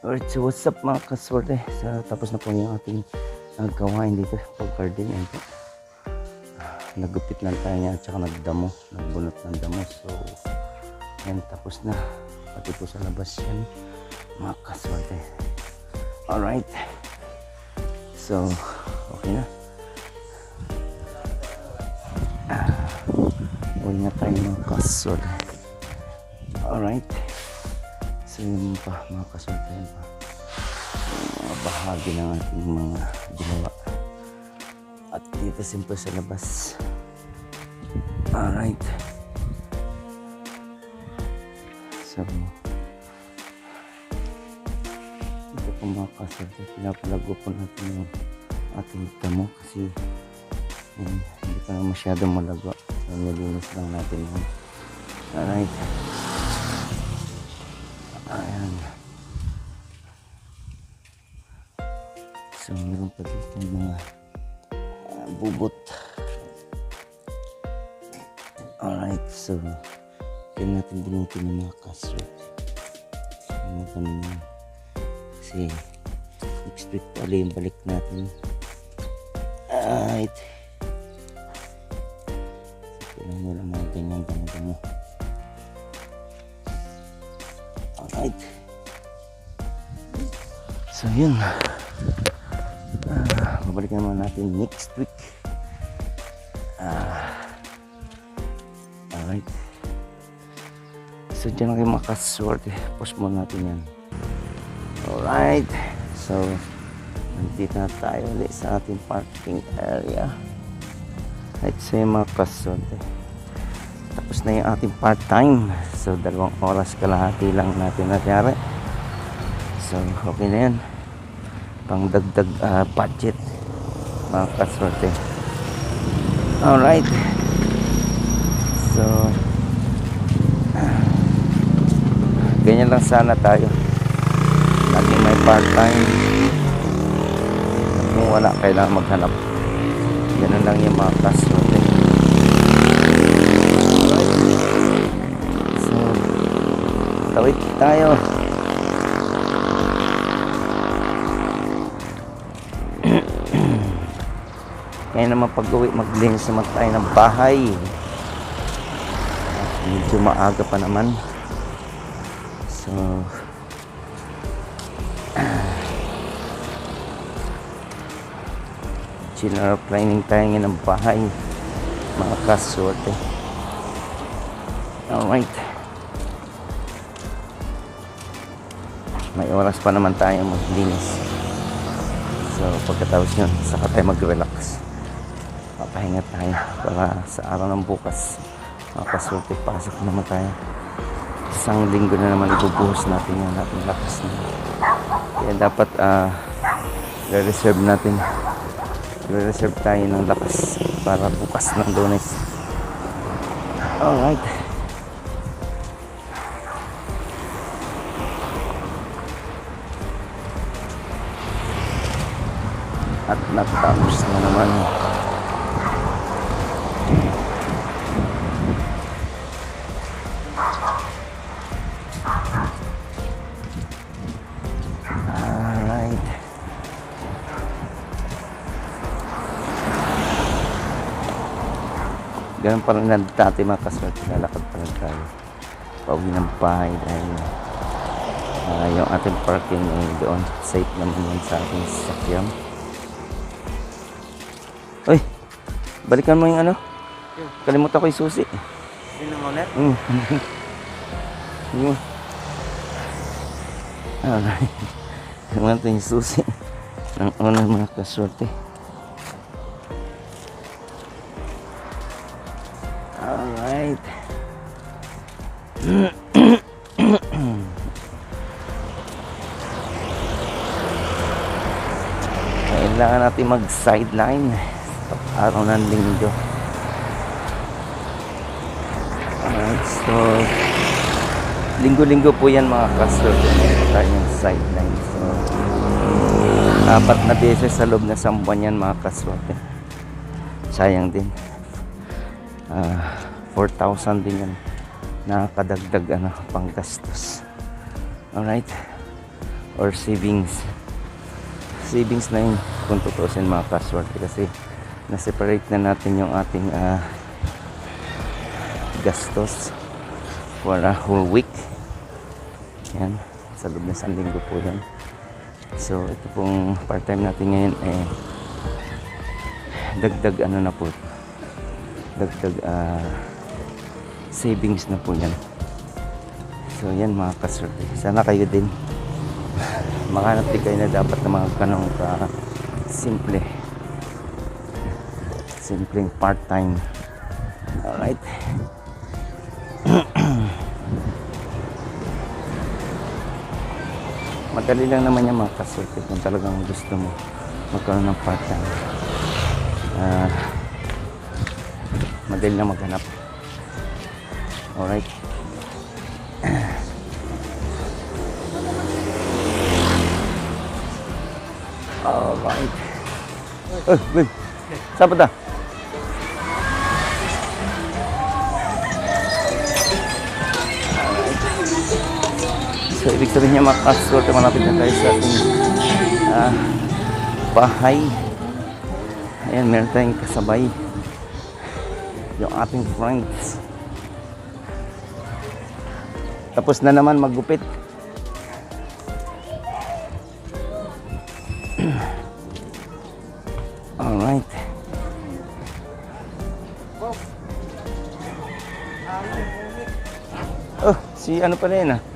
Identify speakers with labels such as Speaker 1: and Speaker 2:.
Speaker 1: Alright, so what's up mga kaswerte? Sa tapos na po yung ating uh, gawain dito pag garden. Ayan po. Ah, Nagupit lang tayo niya at saka nagdamo. Nagbunot ng damo. So, yan tapos na. Pati po sa labas yan. Mga kaswerte. Alright. So, okay na. Ah, Uwi na tayo mga kaswerte. Alright. So yun pa mga yun pa. Mga bahagi ng ating mga ginawa. At dito simple sa labas. Alright. So ito po mga kaswerte. Pinapalago po natin yung ating damo kasi yun, hindi pa masyadong malago. So nilinis lang natin yun. Alright. So, meron pa dito mga ah, bubot. Alright, so, kaya natin binutin yung mga kasret. Ano kami na. Kasi, next week pala yung balik natin. Alright. So, kailangan mo lang mga ganyan damo-damo. Alright. So yun. Babalikan naman natin next week. Ah, alright. So dyan na kayo makaswerte. Post mo natin yan. Alright. So, nandito na tayo ulit sa ating parking area. Right, so yung mga kaswerte. Tapos na yung ating part-time. So, dalawang oras kalahati lang natin natyari. So, okay na yan. Pang dagdag ah, budget. Mga kaswerte. Alright. So, ganyan lang sana tayo. Lagi may part-time. Kung wala, kailangan maghanap. Ganun lang yung mga kaswerte. So, tawid tayo. Kaya naman pag uwi, maglinis naman tayo ng bahay. At medyo maaga pa naman. So, general planning tayo ngayon ng bahay. Mga kasorte. Alright. May oras pa naman tayo maglinis. So, pagkatapos yun, saka tayo mag-relax. Papahinga tayo para sa araw ng bukas. Makasulte, pasok naman tayo. Isang linggo na naman ibubuhos natin yung ating lakas na. Kaya dapat ah re-reserve natin. Re-reserve tayo ng lakas para bukas ng lunes. Alright. At natapos na naman. Ganun pa rin lang dati mga kaswerte. Lalakad pa rin tayo. Pauwi ng bahay dahil ah, yung ating parking ay doon. Safe naman yun sa ating sasakyan. Uy, balikan mo yung ano? Kalimutan ko yung susi.
Speaker 2: Yun ang ulit?
Speaker 1: Mm. Yun. Alright. Kalimutan yung susi. Ng unang mga kaswerte. Alright. Kailangan natin mag-sideline sa araw ng linggo. Alright, so linggo-linggo po yan mga kastor. Tayong sideline. So, apat na beses sa loob na isang buwan yan mga kaswerte. Sayang din. Ah, 4,000 din yan. Nakakadagdag ano, panggastos. Alright. or savings savings na yun kung tutusin mga kaswerte kasi na-separate na natin yung ating ah, gastos for a whole week yan sa loob ng isang linggo po yan so ito pong part time natin ngayon eh dagdag ano na po dagdag ah, savings na po yan so yan mga kaswerte sana kayo din. Makahanap din kayo na dapat na mga ganong ka simple. Simpleng part time alright. Madali lang naman yan mga kaswerte kung talagang gusto mo magkaroon ng part time Ah, madali lang maghanap alright Alright. Oh, Ben. Saan punta? So, ibig sabihin niya mga kaswerte, malapit na tayo sa ating ah, bahay. Ayan, meron tayong kasabay. Yung ating friends. Tapos na naman maggupit. Alright. Oh, si ano pala yun ah.